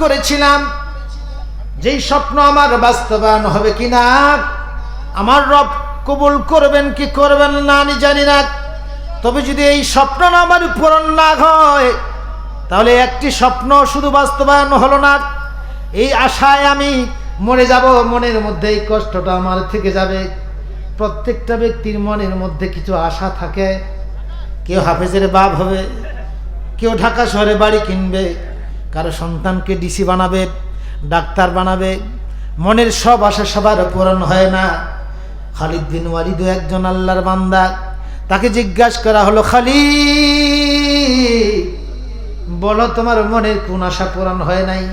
করেছিলাম, যেই স্বপ্ন আমার বাস্তবায়ন হবে কিনা, আমার রব কবুল করবেন কি করবেন না, আমি জানি না। তবে যদি এই স্বপ্ন না আমার পূরণ না হয়, তাহলে একটি স্বপ্ন শুধু বাস্তবায়ন হলো না। এই আশায় আমি মরে যাব, মনের মধ্যে এই কষ্টটা আমার থেকে যাবে। প্রত্যেকটা ব্যক্তির মনের মধ্যে কিছু আশা থাকে। কেউ হাফেজের বাপ হবে, কেউ ঢাকা শহরে বাড়ি কিনবে কারও সন্তানকে ডিসি বানাবে, ডাক্তার বানাবে, মনের সব আশা সবার পূরণ হয় না। খালিদ বিন ওয়ালিদ একজন আল্লাহর বান্দা। তাকে জিজ্ঞাসা করা হলো খালি বলো তোমার মনের কোন আশা পূরণ হয় নাই?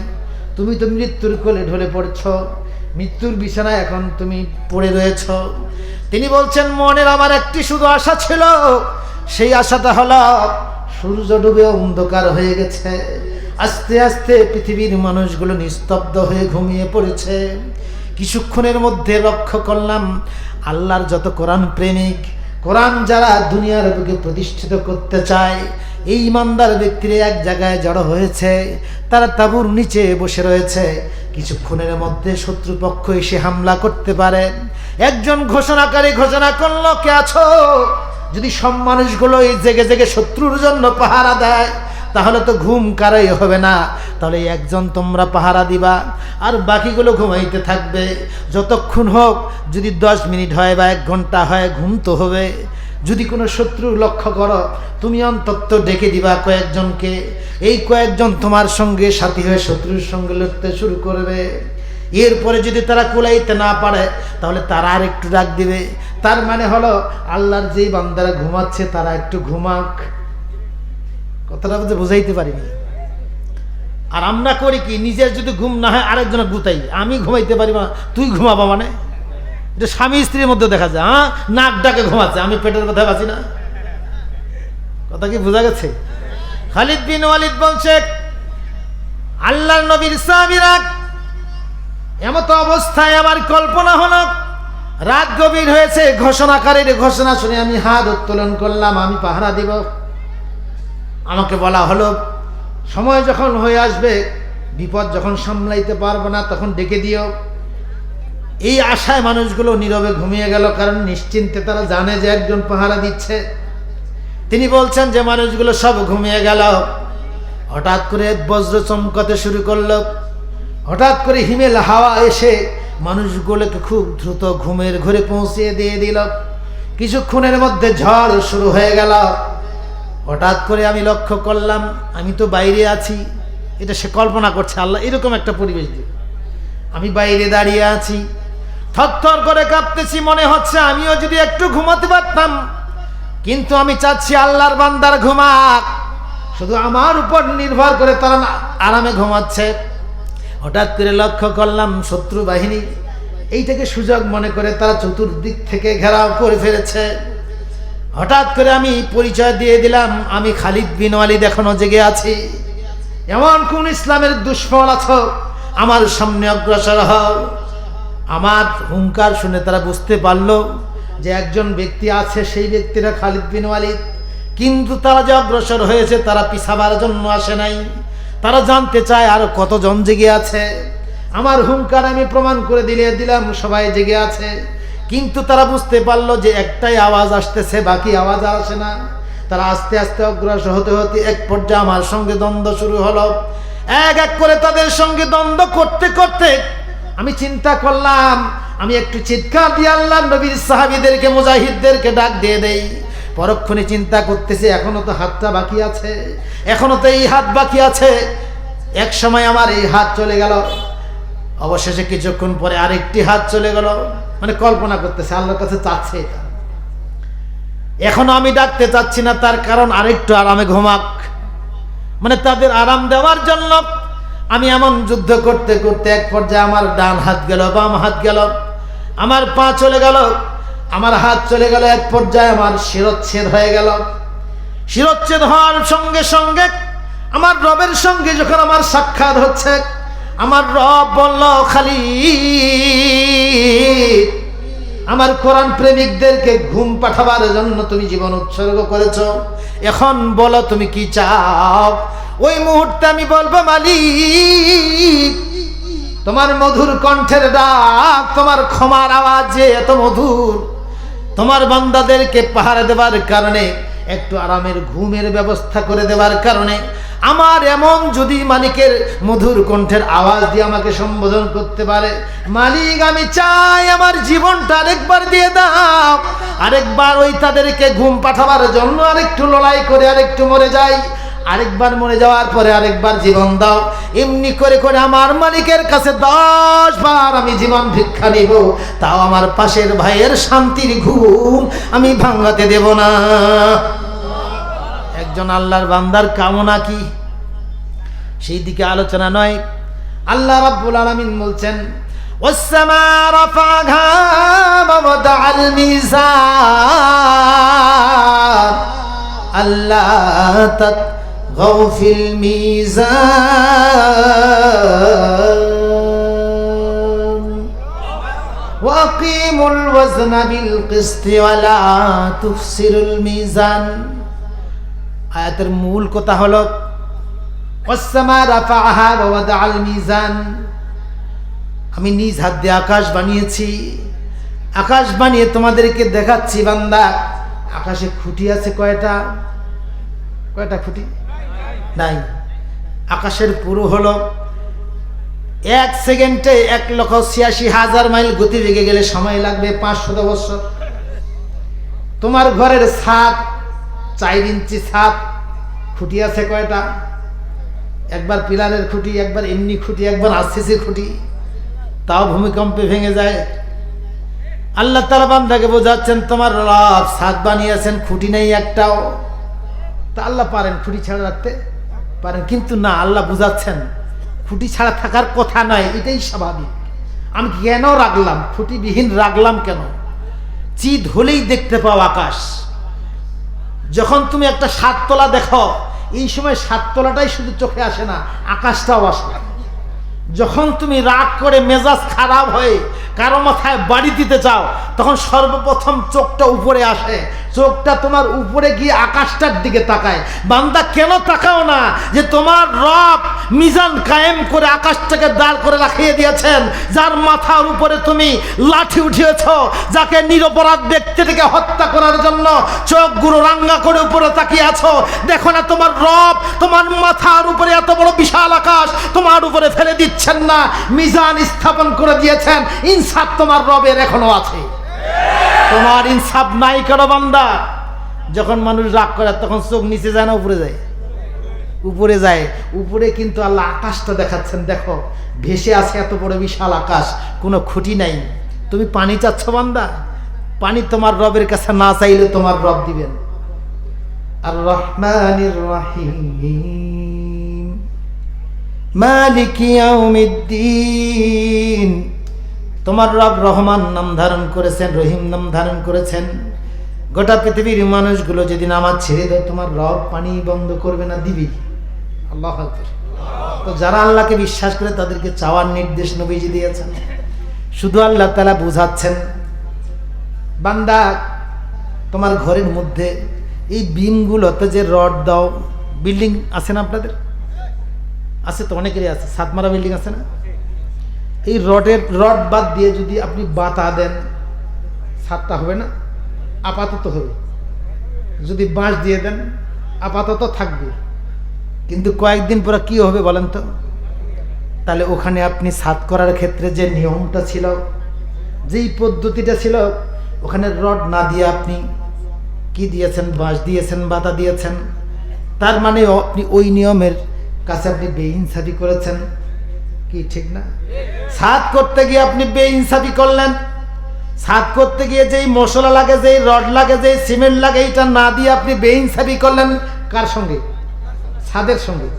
তুমি তো মৃত্যুর কোলে ঢলে পড়ছ। মৃত্যুর বিছানায় এখন তুমি পড়ে রয়েছ। তিনি বলছেন, মনের আমার একটি শুধু আশা ছিল। সেই আশাটা হলো, সূর্য ডুবে অন্ধকার হয়ে গেছে। আস্তে আস্তে পৃথিবীর মানুষগুলো নিস্তব্ধ হয়ে ঘুমিয়ে পড়েছে। কিছুক্ষণের মধ্যে লক্ষ্য করলাম, আল্লাহর যত কোরআন প্রেমিক, কোরআন যারা দুনিয়ার বুকে প্রতিষ্ঠিত করতে চায়, এই ইমানদার ব্যক্তিরা এক জায়গায় জড়ো হয়েছে, তারা তাঁবুর নিচে বসে রয়েছে। কিছুক্ষণের মধ্যে শত্রুপক্ষ এসে হামলা করতে পারে। একজন ঘোষণাকারী ঘোষণা করল, কে আছো? যদি সব মানুষগুলো এই জেগে জেগে শত্রুর জন্য পাহারা দেয় তাহলে তো ঘুম কারাই হবে না। তাহলে একজন তোমরা পাহারা দিবা, আর বাকিগুলো ঘুমাইতে থাকবে। যতক্ষণ হোক, যদি দশ মিনিট হয় বা এক ঘণ্টা হয়, ঘুম তো হবে। যদি কোনো শত্রু লক্ষ্য করো, তুমি অন্তত ডেকে দিবা কয়েকজনকে। এই কয়েকজন তোমার সঙ্গে সাথী হয়ে শত্রুর সঙ্গে লড়তে শুরু করবে। এরপরে যদি তারা কুলাইতে না পারে, তাহলে তারা আর একটু ডাক দিবে। তার মানে হলো, আল্লাহর যেই বান্দারা ঘুমাচ্ছে, তারা একটু ঘুমাক। কথাটা বুঝে বুঝাইতে পারিনি। আর আমরা করি কি, নিজের যদি ঘুম না হয় আরেকজনের গুতাই। আমি ঘুমাইতে পারি না তুই ঘুমাবা মানে? এটা স্বামী স্ত্রীর মধ্যে দেখা যায় হ্যাঁ? নাক ডাকে ঘুমাচ্ছে, আমি পেটের কথা বাঁচি না। কথা কি বোঝা গেছে? খালিদ বিন ওয়ালিদ বলছে, আল্লাহর নবীর সাহাবীরা এমত অবস্থায় আমার কল্পনা হলো, রাত গভীর হয়েছে, ঘোষণাকারীর ঘোষণা শুনে আমি হাত উত্তোলন করলাম, আমি পাহারা দিব। আমাকে বলা হলো, সময় যখন হয়ে আসবে, বিপদ যখন সামলাইতে পারব না, তখন ডেকে দিও। এই আশায় মানুষগুলো নীরবে ঘুমিয়ে গেল, কারণ নিশ্চিন্তে তারা জানে যে একজন পাহারা দিচ্ছে। তিনি বলছেন যে, মানুষগুলো সব ঘুমিয়ে গেল। হঠাৎ করে বজ্র চমকাতে শুরু করল। হঠাৎ করে হিমেল হাওয়া এসে মানুষগুলোকে খুব দ্রুত ঘুমের ঘরে পৌঁছিয়ে দিয়ে দিল। কিছুক্ষণের মধ্যে ঝড় শুরু হয়ে গেল। হঠাৎ করে আমি লক্ষ্য করলাম, আমি তো বাইরে আছি। এটা সে কল্পনা করছে, আল্লাহ এরকম একটা পরিবেশ দিয়ে আমি বাইরে দাঁড়িয়ে আছি। থরথর করে কাঁপতেছি, মনে হচ্ছে আমিও যদি একটু ঘুমাতে পারতাম। কিন্তু আমি চাচ্ছি আল্লাহর বান্দার ঘুমাক। শুধু আমার উপর নির্ভর করে তারা আরামে ঘুমাচ্ছে। হঠাৎ করে লক্ষ্য করলাম, শত্রু বাহিনী, এইটাকে সুযোগ মনে করে তারা চতুর্দিক থেকে ঘেরাও করে ফেলেছে। হঠাৎ করে আমি পরিচয় দিয়ে দিলাম, আমি খালিদ বিন ওয়ালিদ এখনও জেগে আছি। এমন কোন ইসলামের দুশ্মন আছো? আমার সামনে অগ্রসর হও। আমার হুঙ্কার শুনে তারা বুঝতে পারল যে একজন ব্যক্তি আছে, সেই ব্যক্তিরা খালিদ বিন ওয়ালিদ। কিন্তু তারা যে অগ্রসর হয়েছে, তারা পিছাবার জন্য আসে নাই। তারা জানতে চায় আর কতজন জেগে আছে। আমার হুঙ্কার আমি প্রমাণ করে দিলে দিলাম, সবাই জেগে আছে। কিন্তু তারা বুঝতে পারল যে একটাই আওয়াজ আসতেছে, বাকি আওয়াজ আসে না। তারা আস্তে আস্তে অগ্রসর হতে হতে এক পর্যায়ে আমার সঙ্গে দ্বন্দ্ব শুরু হলো। এক এক করে তাদের সঙ্গে দ্বন্দ্ব করতে করতে আমি চিন্তা করলাম, আমি একটু চিৎকার দিয়ে আল্লাহ নবীর সাহাবিদেরকে, মুজাহিদদেরকে ডাক দিয়ে দেই। পরক্ষণে চিন্তা করতেছে, এখনও তো হাতটা বাকি আছে, এখনও তো এই হাত বাকি আছে। এক সময় আমার এই হাত চলে গেল। অবশেষে কিছুক্ষণ পরে আরেকটি হাত চলে গেল। মানে কল্পনা করতেছে, আল্লাহর কাছে চাচ্ছে এটা। এখনও আমি ডাকতে চাচ্ছি না, তার কারণ আরেকটু আরামে ঘুমাক। মানে তাদের আরাম দেওয়ার জন্য আমি এমন যুদ্ধ করতে করতে এক পর্যায়ে আমার ডান হাত গেল, বাম হাত গেল, আমার পা চলে গেল, আমার হাত চলে গেল, এক পর্যায়ে আমার শিরচ্ছেদ হয়ে গেল। শিরচ্ছেদ হওয়ার সঙ্গে সঙ্গে আমার রবের সঙ্গে যখন আমার সাক্ষাৎ হচ্ছে আমার রব বলল খালি আমার কোরআন প্রেমিকদেরকে ঘুম পাঠাবার জন্য তুমি জীবন উৎসর্গ করেছ। এখন বলো, তুমি কি চাও? ওই মুহূর্তে আমি বলব, মালিক, তোমার মধুর কণ্ঠের ডাক, তোমার ক্ষমার আওয়াজ যে এত মধুর, তোমার বান্দাদেরকে পাহারা দেবার কারণে, একটু আরামের ঘুমের ব্যবস্থা করে দেবার কারণে আমার এমন যদি মালিকের মধুর কণ্ঠের আওয়াজ দিয়ে আমাকে সম্বোধন করতে পারে, মালিক, আমি চাই আমার জীবনটা আরেকবার দিয়ে দাও। আরেকবার ওই তাদেরকে ঘুম পাঠাবার জন্য আরেকটু লড়াই করে আরেকটু মরে যাই। আরেকবার মরে যাওয়ার পরে আরেকবার জীবন দাও। এমনি করে করে আমার মালিকের কাছে দশ বার আমি জীবন ভিক্ষা নিব। তাও আমার পাশের ভাইয়ের শান্তির ঘুম আমি ভাঙাতে দেব না। একজন আল্লাহর বান্দার কামনা কি সেই দিকে আলোচনা নয় আল্লাহ রাব্বুল আলামিন বলছেন والسماء رفعها ووضع الميزان ألا تطغوا في الميزان وأقيموا الوزن بالقسط ولا تخسروا الميزان আয়াতের মূল কথা হলো মিজান। আমি নিজ হাত দিয়ে আকাশ বানিয়েছি। আকাশ বানিয়ে তোমাদেরকে দেখাচ্ছি, বান্দা। আকাশে খুঁটি আছে কয়টা? কয়টা খুঁটি? নাই। আকাশের পুরো হলো এক সেকেন্ডে এক লক্ষ ছিয়াশি হাজার মাইল গতি বেগে গেলে সময় লাগবে পাঁচশো বছর। তোমার ঘরের ছাদ চার ইঞ্চি ছাদ খুঁটি আছে কয়টা? একবার পিলারের খুঁটি, একবার এমনি খুঁটি, একবার আশিসির খুঁটি। তাও ভূমিকম্পে ভেঙে যায়। আল্লাহ তালা বান্দাকে বোঝাচ্ছেন, তোমার রব ছাদ বানিয়েছেন, খুঁটি নেই একটাও। তা আল্লাহ পারেন খুঁটি ছাড়া রাখতে? পারেন। কিন্তু না, আল্লাহ বুঝাচ্ছেন, খুঁটি ছাড়া থাকার কথা নয় এটাই স্বাভাবিক। আমি কেন রাখলাম? খুঁটিবিহীন রাখলাম কেন? চিত হলেই দেখতে পাও আকাশ। যখন তুমি একটা সাততলা দেখো, এই সময় সাততলাটাই শুধু চোখে আসে না, আকাশটাও আসে যখন তুমি রাগ করে মেজাজ খারাপ হয়ে কারও মাথায় বাড়ি দিতে চাও, তখন সর্বপ্রথম চোখটা উপরে আসে চোখটা তোমার উপরে গিয়ে আকাশটার দিকে তাকায়। বান্দা কেন তাকাও না যে তোমার রব মিজান কায়েম করে আকাশটাকে দাঁড় করে রাখিয়ে দিয়েছেন, যার মাথার উপরে তুমি লাঠি উঠিয়েছ, যাকে নিরপরাধ ব্যক্তিটিকে হত্যা করার জন্য চোখগুলো রাঙ্গা করে উপরে তাকিয়ে আছো। দেখো না তোমার রব তোমার মাথার উপরে এত বড় বিশাল আকাশ তোমার উপরে ফেলে দিচ্ছেন না, মিজান স্থাপন করে দিয়েছেন, ইনসাফ তোমার রবের এখনও আছে। তোমার ইনসাফ নাই করো বান্দা। যখন মানুষ রাগ করে, তখন চোখ নিচে যায় না, উপরে যায়। উপরে যায়। উপরে কিন্তু আল্লাহ আকাশটা দেখাচ্ছেন, দেখো। ভেসে আছে এত বড় বিশাল আকাশ, কোনো খুঁটি নাই। তুমি পানি চাচ্ছ বান্দা? পানি তোমার রবের কাছে না চাইলে তোমার রব দিবেন। আর রহমানির রহিম। মালিক ইয়াউমিদ্দিন। তোমার রব রহমান নাম ধারণ করেছেন, রহিম নাম ধারণ করেছেন। গোটা পৃথিবীর মানুষগুলো যদি নামাজ ছেড়ে দেয়, তোমার রব পানি বন্ধ করবে না, দিবি? আল্লাহ তো যারা আল্লাহকে বিশ্বাস করে, তাদেরকে চাওয়ার নির্দেশ নবীজি দিয়েছেন। শুধু আল্লাহ তালা বুঝাচ্ছেন, বান্দা, তোমার ঘরের মধ্যে এই বিমগুলোতে যে রড দাও, বিল্ডিং আছে না আপনাদের? আছে তো, অনেকেরই আছে। সাতমারা বিল্ডিং আছে না? এই রডের, রড বাদ দিয়ে যদি আপনি বাতা দেন ছাদটা হবে না? আপাতত হবে। যদি বাঁশ দিয়ে দেন, আপাতত থাকবে। কিন্তু কয়েকদিন পরে কি হবে বলেন তো? তাহলে ওখানে আপনি ছাদ করার ক্ষেত্রে যে নিয়মটা ছিল, যেই পদ্ধতিটা ছিল, ওখানে রড না দিয়ে আপনি কি দিয়েছেন? বাঁশ দিয়েছেন, বাতা দিয়েছেন? তার মানে আপনি ওই নিয়মের কাছে আপনি বেইনসাফি করেছেন। কি ঠিক না? ছাদ করতে গিয়ে আপনি বেইনসাফি করলেন। ছাদ করতে গিয়ে যেই মশলা লাগে, যেই রড লাগে, যেই সিমেন্ট লাগে, এইটা না দিয়ে আপনি বেইনসাফি করলেন। কার সঙ্গে? ছাদের সঙ্গে।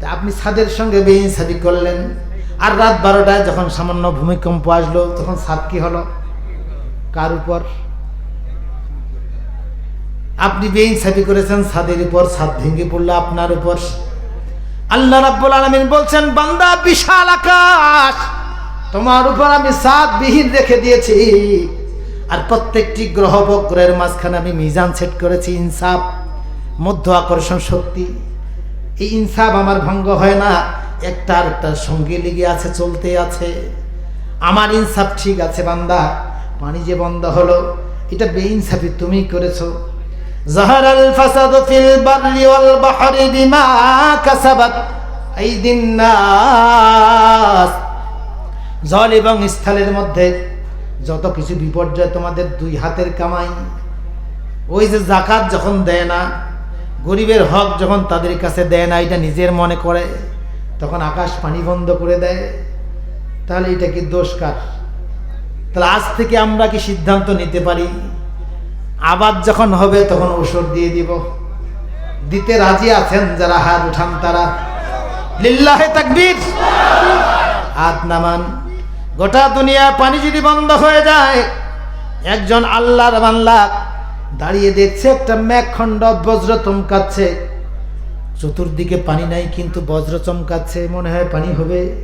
তা আপনি ছাদের সঙ্গে বেইনসাফি করলেন। আর রাত বারোটায় যখন সামান্য ভূমিকম্প আসলো, তখন ছাদ কি হলো? কার উপর? আপনি বেইনসাফি করেছেন ছাদের উপর ছাদ ভেঙে পড়ল আপনার উপর। আল্লাহ রাব্বুল আলামিন বলছেন, বান্দা, বিশাল আকাশ। তোমার উপর আমি সাত বিহীন রেখে দিয়েছি। আর প্রত্যেকটি গ্রহ বগ্রহের মাঝখানে আমি মিজান সেট করেছি। ইনসাফ, মধ্য আকর্ষণ শক্তি। এই ইনসাফ আমার ভঙ্গ হয় না। একটা আরেকটার সঙ্গে লেগে আছে, চলতে আছে। আমার ইনসাফ ঠিক আছে, বান্দা। পানি যে বন্ধ হলো, এটা বেইনসাফি তুমি করেছ। ظهر الفساد في البر والبحر بما كسبت أيدي الناس জল এবং স্থলের মধ্যে যত কিছু বিপর্যয় তোমাদের দুই হাতের কামাই ওই যে জাকাত যখন দেয় না গরিবের হক যখন তাদের কাছে দেয় না এটা নিজের মনে করে তখন আকাশ পানি বন্ধ করে দেয় তাহলে এটা কি দোষ কার তাহলে আজ থেকে আমরা কি সিদ্ধান্ত নিতে পারি আবার যখন হবে, তখন ওষুধ দিয়ে দিব। দিতে রাজি আছেন যারা হাত উঠান তারা? লিল্লাহে তাকবীর। হাত নামান। গোটা দুনিয়া পানি যদি বন্ধ হয়ে যায়, একজন আল্লাহর বাংলা দাঁড়িয়ে দেখছে, একটা মেঘখণ্ড বজ্র চমকাচ্ছে। চতুর্দিকে পানি নাই, কিন্তু বজ্র চমকাচ্ছে, মনে হয় পানি হবে।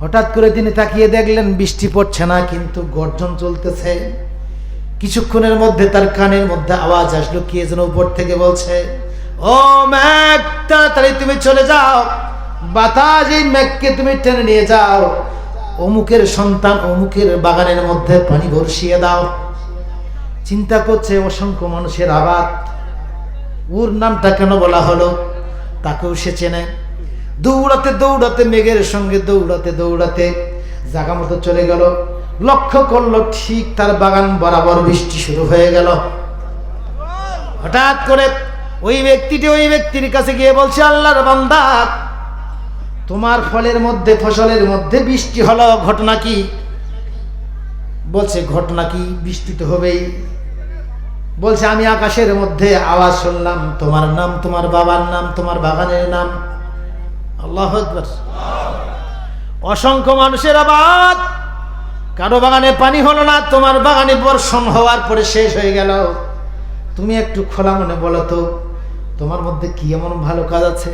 হঠাৎ করে তিনি তাকিয়ে দেখলেন, বৃষ্টি পড়ছে না, কিন্তু গর্জন চলতেছে। কিছুক্ষণের মধ্যে তার কানের মধ্যে আওয়াজ আসলো, কে যেন উপর থেকে বলছে, ও ম্যাক, তাড়াতাড়ি তুমি চলে যাও, বাতাস এই ম্যাককে তুমি টেনে নিয়ে যাও। অমুকের সন্তান অমুকের বাগানের মধ্যে পানি বর্ষিয়ে দাও। চিন্তা করছে অসংখ্য মানুষের আবাদ। ওর নামটা কেন বলা হলো? তাকেও সে চেনে। দৌড়াতে দৌড়াতে মেঘের সঙ্গে দৌড়াতে দৌড়াতে জাগা মতো চলে গেল। লক্ষ্য করল ঠিক তার বাগান বরাবর বৃষ্টি শুরু হয়ে গেল। হঠাৎ করে ওই ব্যক্তিটি ওই ব্যক্তির কাছে গিয়ে বলছে, আল্লাহর বান্দা, তোমার ফলের মধ্যে, ফসলের মধ্যে বৃষ্টি হলো, ঘটনা কি? বলছে, ঘটনা কি? বৃষ্টি তো হবেই। বলছে, আমি আকাশের মধ্যে আওয়াজ শুনলাম, তোমার নাম, তোমার বাবার নাম, তোমার বাগানের নাম। আল্লাহ অসংখ্য মানুষের আবাদ কারও বাগানে পানি হলো না, তোমার বাগানে বর্ষণ হওয়ার পরে শেষ হয়ে গেল। তুমি একটু খোলা মনে বলো তো, তোমার মধ্যে কি এমন ভালো কাজ আছে?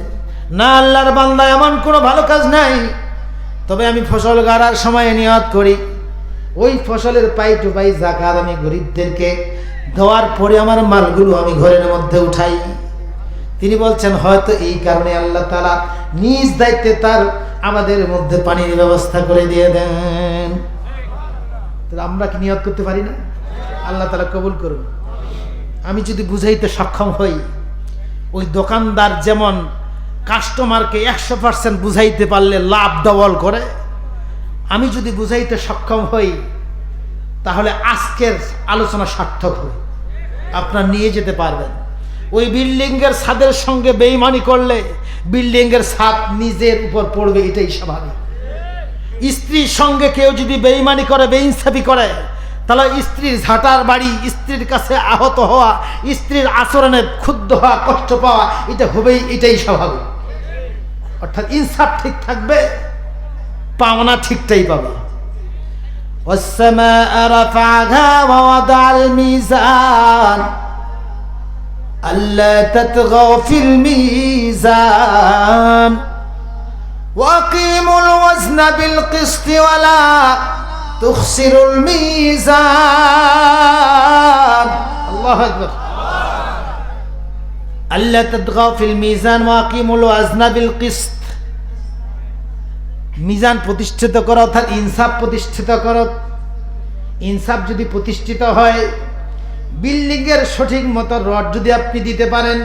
না, আল্লাহর বান্দা এমন কোনো ভালো কাজ নাই। তবে আমি ফসল গাড়ার সময় নিয়ত করি। ওই ফসলের পাই টু পাই জাকাত আমি গরিবদেরকে দেওয়ার পরে আমার মালগুলো আমি ঘরের মধ্যে উঠাই। তিনি বলছেন, হয়তো এই কারণে আল্লাহ তালা নিজ দায়িত্বে তার আমাদের মধ্যে পানির ব্যবস্থা করে দিয়ে দেন। আমরা কি নিয়ত করতে পারি না? আল্লাহ তালা কবুল করুন। আমি যদি বুঝাইতে সক্ষম হই, ওই দোকানদার যেমন কাস্টমারকে একশো পার্সেন্ট বুঝাইতে পারলে লাভ ডবল করে, আমি যদি বুঝাইতে সক্ষম হই, তাহলে আজকের আলোচনা সার্থক হয় আপনার নিয়ে যেতে পারবেন। ওই বিল্ডিংয়ের ছাদের সঙ্গে বেইমানি করলে বিল্ডিংয়ের ছাদ নিজের উপর পড়বে, এটাই স্বাভাবিক। স্ত্রীর সঙ্গে কেউ যদি বেইমানি করে, বেইনসাফি করে, তাহলে স্ত্রীর ঝাঁটার বাড়ি, স্ত্রীর কাছে আহত হওয়া, স্ত্রীর আচরণে ক্ষুদ্ধ হওয়া, কষ্ট পাওয়া, এটা হবেই, এটাই স্বাভাবিক। অর্থাৎ ইনসাফ ঠিক থাকবে, পাওনা ঠিকটাই পাবে। আল্লাহ رفعها ووضع الميزان ألا تطغوا في الميزان وأقيموا الوزن بالقسط ولا تخسروا الميزان الله أكبر ألا تطغوا في الميزان وأقيموا الوزن بالقسط মিজান প্রতিষ্ঠিত করো অর্থাৎ ইনসাফ প্রতিষ্ঠিত করো ইনসাফ যদি প্রতিষ্ঠিত হয় বিল্ডিংয়ের সঠিক মতো রড যদি আপনি দিতে পারেন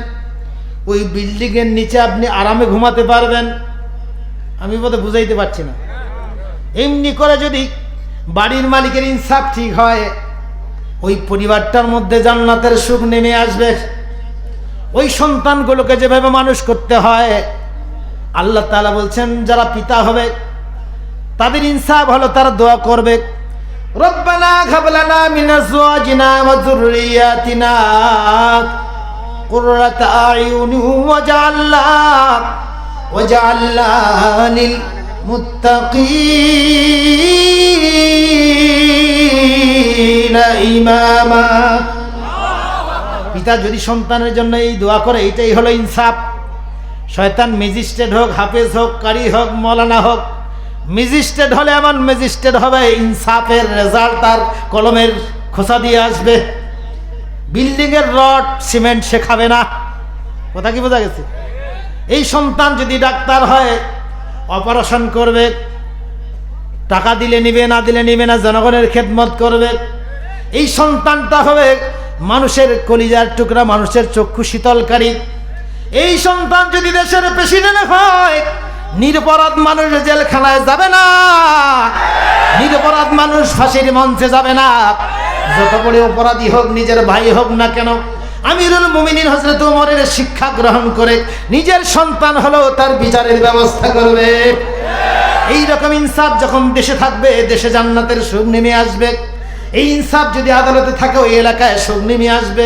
ওই বিল্ডিংয়ের নিচে আপনি আরামে ঘুমাতে পারবেন আমি বোধ বুঝাইতে পারছি না। এমনি করে যদি বাড়ির মালিকের ইনসাফ ঠিক হয়, ওই পরিবারটার মধ্যে জান্নাতের সুখ নেমে আসবে। ওই সন্তানগুলোকে যেভাবে মানুষ করতে হয়, আল্লাহ তালা বলছেন, যারা পিতা হবে, তাদের ইনসাফ হলো তারা দোয়া করবে। আল্লাহ وجعلنا للمتقين إماما পিতা যদি সন্তানের জন্য এই দোয়া করে এইটাই হলো ইনসাফ শয়তান ম্যাজিস্ট্রেট হোক হাফেজ হোক কারি হোক মৌলানা হোক ম্যাজিস্ট্রেট হলে এমন ম্যাজিস্ট্রেট হবে ইনসাফের রেজাল্ট তার কলমের খোসা দিয়ে আসবে বিল্ডিংয়ের রড সিমেন্ট শেখাবে না কথা কি বোঝা গেছে এই সন্তান যদি ডাক্তার হয়, অপারেশন করবে, টাকা দিলে নিবে, না দিলে নিবে না, জনগণের খেদমত করবে, এই সন্তানটা হবে মানুষের কলিজার টুকরা, মানুষের চক্ষু শীতলকারী। এই সন্তান যদি দেশের প্রেসিডেন্ট হয়, নিরপরাধ মানুষ জেলখানায় যাবে না, নিরপরাধ মানুষ ফাঁসির মঞ্চে যাবে না। যত বড় অপরাধী হোক, নিজের ভাই হোক না কেন আমিরুল মুমিনিন হজরত উমরের শিক্ষা গ্রহণ করে নিজের সন্তান হলেও তার বিচারের ব্যবস্থা করবে। এই রকম ইনসাফ যখন দেশে থাকবে, দেশে জান্নাতের সুখ নেমে আসবে। এই ইনসাফ যদি আদালতে থাকে, ওই এলাকায় সুখ নেমে আসবে।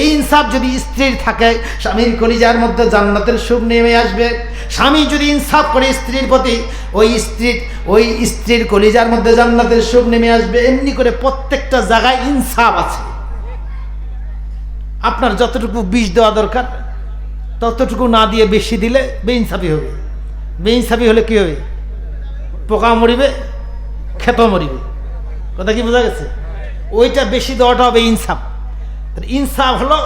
এই ইনসাফ যদি স্ত্রীর থাকে, স্বামীর কলিজার মধ্যে জান্নাতের সুখ নেমে আসবে। স্বামী যদি ইনসাফ করে স্ত্রীর প্রতি, ওই স্ত্রীর ওই স্ত্রীর কলিজার মধ্যে জান্নাতের সুখ নেমে আসবে। এমনি করে প্রত্যেকটা জায়গায় ইনসাফ আছে। আপনার যতটুকু বিষ দেওয়া দরকার, ততটুকু না দিয়ে বেশি দিলে বেইনসাফি হবে। বেইনসাফি হলে কি হবে? পোকা মরিবে ক্ষেত মরিবে। কথা কি বোঝা গেছে? ওইটা বেশি দেওয়াটা হবে ইনসাফ। ইনসাফ হলো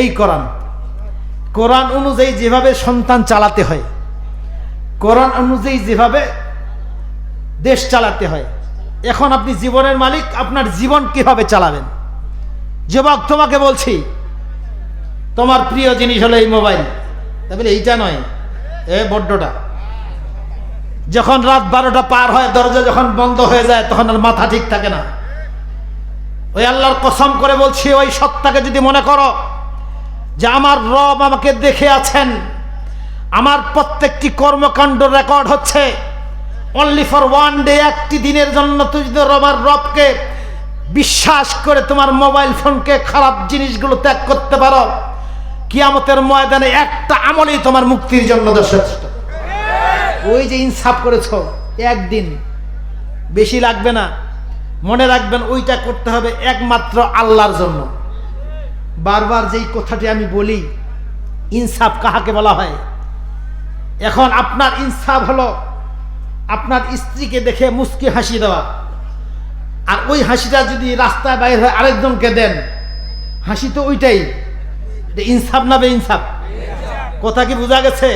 এই কোরআন। কোরআন অনুযায়ী যেভাবে সন্তান চালাতে হয়, কোরআন অনুযায়ী যেভাবে দেশ চালাতে হয়। এখন আপনি জীবনের মালিক, আপনার জীবন কীভাবে চালাবেন? যুবক তোমাকে বলছি, তোমার প্রিয় জিনিস হলো এই মোবাইল। তাহলে এইটা নয়, এ বড্ডটা। যখন রাত বারোটা পার হয়, দরজা যখন বন্ধ হয়ে যায়, তখন আর মাথা ঠিক থাকে না। ওই আল্লাহর কসম করে বলছি, ওই সত্তাকে যদি মনে করো, যে আমার রব আমাকে দেখে আছেন, আমার প্রত্যেকটি কর্মকাণ্ড রেকর্ড হচ্ছে অনলি ফর ওয়ান ডে একটি দিনের জন্য তুই যদি আমার রবকে বিশ্বাস করে তোমার মোবাইল ফোনকে খারাপ জিনিসগুলো ত্যাগ করতে পারো। কিয়ামতের ময়দানে একটা আমলেই তোমার মুক্তির জন্য যথেষ্ট। ওই যে ইনসাফ করেছ, একদিন। বেশি লাগবে না। মনে রাখবেন, ওইটা করতে হবে একমাত্র আল্লাহর জন্য। বারবার যেই কথাটি আমি বলি, ইনসাফ কাহাকে বলা হয়? এখন আপনার ইনসাফ হলো, আপনার স্ত্রীকে দেখে মুস্কি হাসি দেওয়া। আর ওই হাসিটা যদি রাস্তায় বাইরে হয় আরেকজনকে দেন, হাসি তো ওইটাই ইনসাফ না বে ইনসাফ কথা কি বোঝা গেছে?